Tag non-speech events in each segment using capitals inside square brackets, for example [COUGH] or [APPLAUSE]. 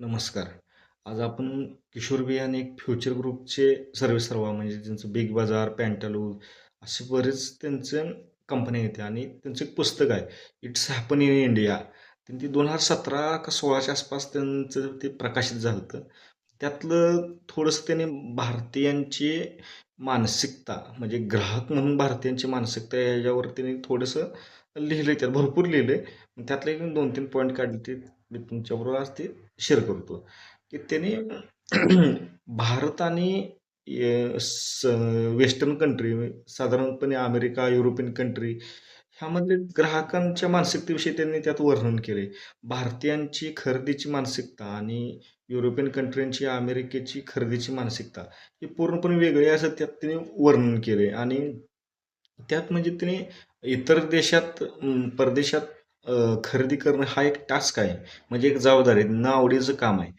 नमस्कार. आज आपण किशोर बियाणे एक फ्युचर ग्रुपचे सर्वेसर्वा म्हणजे त्यांचं बिग बाजार, पॅन्टालूज असे बरेच त्यांचं कंपन्या येते आणि त्यांचं एक पुस्तक आहे, इट्स हॅपन इन इंडिया. त्यांनी ते 2017 का 16च्या आसपास त्यांचं ते प्रकाशित झालं होतं. त्यातलं थोडंसं त्याने भारतीयांची मानसिकता म्हणजे ग्राहक म्हणून भारतीयांची मानसिकता याच्यावर त्यांनी थोडंसं लिहिलंय त्यात भरपूर लिहिलंय. त्यातले एक 2-3 पॉइंट काढले ते मी तुमच्याबरोबर आज ते शेअर करतो. की त्याने [CLEARS THROAT] भारत आणि स वेस्टर्न कंट्री साधारणपणे अमेरिका, युरोपियन कंट्री ह्यामध्ये ग्राहकांच्या मानसिकतेविषयी त्यांनी त्यात वर्णन केले. भारतीयांची खरेदीची मानसिकता आणि युरोपियन कंट्रींची, अमेरिकेची खरेदीची मानसिकता ही पूर्णपणे वेगळी असं त्यात त्यांनी वर्णन केले आणि त्यात म्हणजे त्याने इतर देशात परदेशात खरेदी करणं हा एक टास्क आहे. म्हणजे एक जबाबदारी आहे. आवडीचं काम आहे.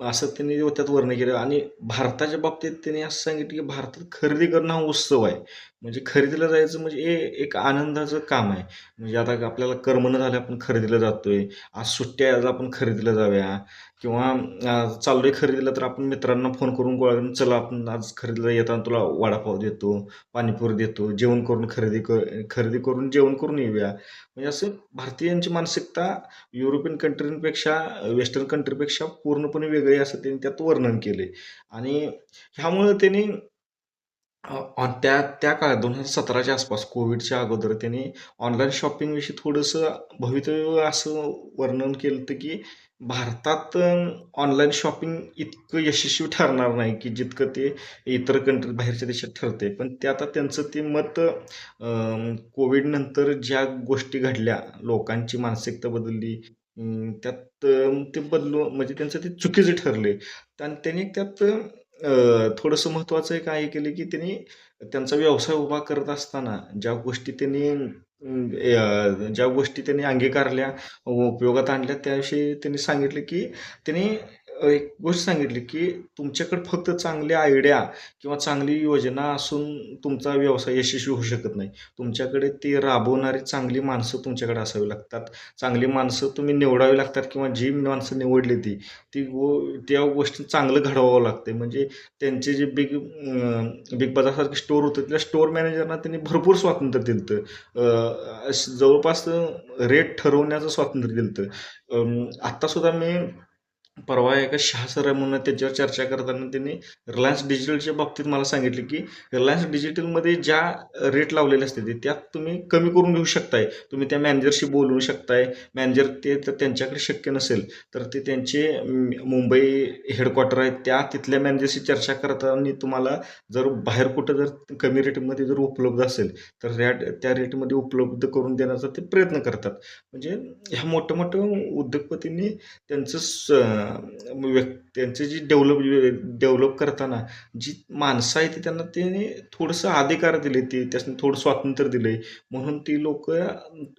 असं त्यांनी त्यात वर्णन केलं आणि भारताच्या बाबतीत त्यांनी असं सांगितलं, की भारतात खरेदी करणं हा उत्सव आहे. म्हणजे खरेदीला जायचं म्हणजे हे एक आनंदाचं काम आहे. म्हणजे आता आपल्याला करमना झालं आपण खरेदीला जातोय. आज सुट्ट्या आज आपण खरेदीला जाऊया किंवा चालू चाललोय खरेदीला तर आपण मित्रांना फोन करून गोळा करून चला आपण आज खरेदीला येताना तुला वडापाव देतो, पाणीपुरी देतो, जेवण करून खरेदी कर खरेदी करून जेवण करून येऊया. म्हणजे असं भारतीयांची मानसिकता युरोपियन कंट्रींपेक्षा वेस्टर्न कंट्रीपेक्षा पूर्णपणे वेगळी असं त्यांनी त्यात वर्णन केले आणि ह्यामुळं त्यांनी त्या त्या काळात 2017च्या आसपास कोविडच्या अगोदर त्यांनी ऑनलाईन शॉपिंगविषयी थोडंसं भवितव्य असं वर्णन केलं होतं, की भारतात ऑनलाईन शॉपिंग इतकं यशस्वी ठरणार नाही, की जितकं ते इतर कंट्री बाहेरच्या देशात ठरते. पण ते आता त्यांचं ते मत कोविडनंतर ज्या गोष्टी घडल्या, लोकांची मानसिकता बदलली. त्यात ते बदलू म्हणजे त्यांचं ते चुकीचं ठरले. आणि त्यांनी त्यात थोडंसं महत्त्वाचं एक आहे केलं, की त्यांनी त्यांचा व्यवसाय उभा करत असताना ज्या गोष्टी त्यांनी ज्या गोष्टी त्यांनी अंगीकारल्या, उपयोगात आणल्या त्याविषयी त्यांनी सांगितलं, की त्यांनी एक गोष्ट सांगितली, की तुमच्याकडे फक्त चांगली आयडिया किंवा चांगली योजना असून तुमचा व्यवसाय यशस्वी होऊ शकत नाही. तुमच्याकडे ती राबवणारी चांगली माणसं तुमच्याकडे असावी लागतात. चांगली माणसं तुम्ही निवडावी लागतात किंवा जी माणसं निवडली ती, ती गो त्या गोष्टी चांगलं घडवावं लागते. म्हणजे त्यांचे जे बिग बिग बाजारसारखे स्टोअर होतं, त्या स्टोअर मॅनेजरना त्यांनी भरपूर स्वातंत्र्य दिलं असं जवळपास रेट ठरवण्याचं स्वातंत्र्य दिलं आत्तासुद्धा मी परवा एका शहा सर म्हणून त्याच्यावर चर्चा करताना त्यांनी रिलायन्स डिजिटलच्या बाबतीत मला सांगितले, की रिलायन्स डिजिटलमध्ये ज्या रेट लावलेले असते ते त्यात तुम्ही कमी करून घेऊ शकताय. तुम्ही त्या मॅनेजरशी बोलवू शकताय. मॅनेजर ते तर त्यांच्याकडे शक्य नसेल, तर ते त्यांचे मुंबई हेडक्वार्टर आहेत त्या तिथल्या मॅनेजरशी चर्चा करताना तुम्हाला जर बाहेर कुठं जर कमी रेटमध्ये जर उपलब्ध असेल, तर त्या त्या रेटमध्ये उपलब्ध करून देण्याचा ते प्रयत्न करतात. म्हणजे ह्या मोठ्या-मोठ्या उद्योगपतींनी त्यांचं स व्यक् त्यांचे जी डेव्हलप डेव्हलप करताना जी माणसं आहेत ती त्यांना त्याने थोडंसं अधिकार दिले ते त्यासनी थोडं स्वातंत्र्य दिले म्हणून ती लोक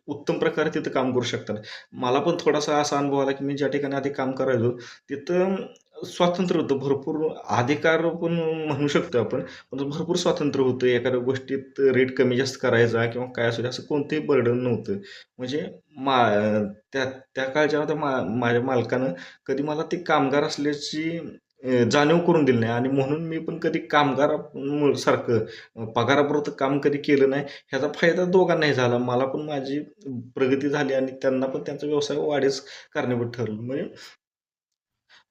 उत्तम प्रकारे तिथं काम करू शकतात. मला पण थोडासा असा अनुभव आला, की मी ज्या ठिकाणी आधी काम करायचो तिथं स्वातंत्र्य होतं. भरपूर अधिकार पण म्हणू शकतो आपण. पण भरपूर स्वातंत्र्य होतं. एखाद्या गोष्टीत रेट कमी जास्त करायचा किंवा काय असू दे असं कोणतंही बर्डन नव्हतं. म्हणजे मा त्या त्या काळच्या आता मा माझ्या मालकानं कधी मला ते कामगार असल्याची जाणीव करून दिली नाही आणि म्हणून मी पण कधी कामगार सारखं पगाराबरोबर पगारापुरतं काम कधी केलं नाही. ह्याचा फायदा दोघांनाही झाला. मला पण माझी प्रगती झाली आणि त्यांना पण त्यांचा व्यवसाय वाढीस कारणीभूत ठरलं. म्हणजे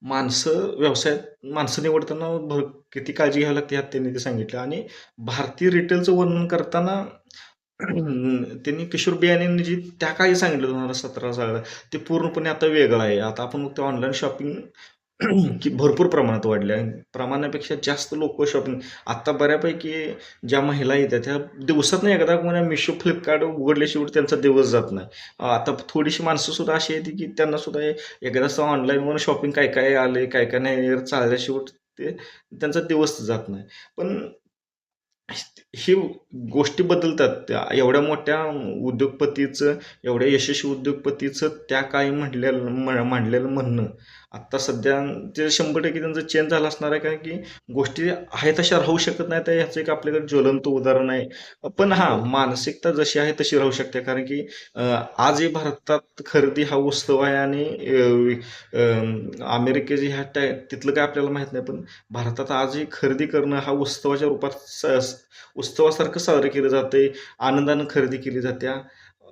माणसं व्यवसायात माणसं निवडताना भर किती काळजी घ्यावी लागते ह्यात त्यांनी ते सांगितलं आणि भारतीय रिटेलचं वर्णन करताना [CLEARS THROAT] त्यांनी किशोर बियाणे जी त्या काळी सांगितलं 2017 सालाला ते पूर्णपणे आता वेगळं आहे. आता आपण बघतो ऑनलाईन शॉपिंग [CLEARS THROAT] की भरपूर प्रमाणात वाढली आहे. प्रमाणापेक्षा जास्त लोक शॉपिंग आत्ता बऱ्यापैकी ज्या महिला येतात त्या दिवसात नाही एकदा कोणा मिशो फ्लिपकार्ट उघडल्याशिवाय त्यांचा दिवस जात नाही. आता थोडीशी माणसं सुद्धा अशी येते की त्यांना सुद्धा एकदाचं ऑनलाईनवर शॉपिंग काय-काय आले काय-काय नाही चालल्याशिवाय ते त्यांचा दिवस जात नाही. पण ही गोष्टी बदलतात. त्या एवढ्या मोठ्या उद्योगपतीचं, एवढ्या यशस्वी उद्योगपतीचं त्या काळी म्हटलेलं म मांडलेलं म्हणणं आत्ता सध्या ते शंभर टक्के त्यांचं चेंज झालं असणार आहे कारण की गोष्टी आहे तशा राहू शकत नाही तर ह्याचं एक आपल्याकडे ज्वलंत उदाहरण आहे. पण हा मानसिकता जशी आहे तशी राहू शकते. कारण की आजही भारतात खरेदी हा उत्सव आहे आणि अमेरिकेची ह्या टाय तिथलं काय आपल्याला माहीत नाही. पण भारतात आजही खरेदी करणं हा उत्सवाच्या रूपात उत्सवासारखं साजरं केलं जाते आनंदानं खरेदी केली जाते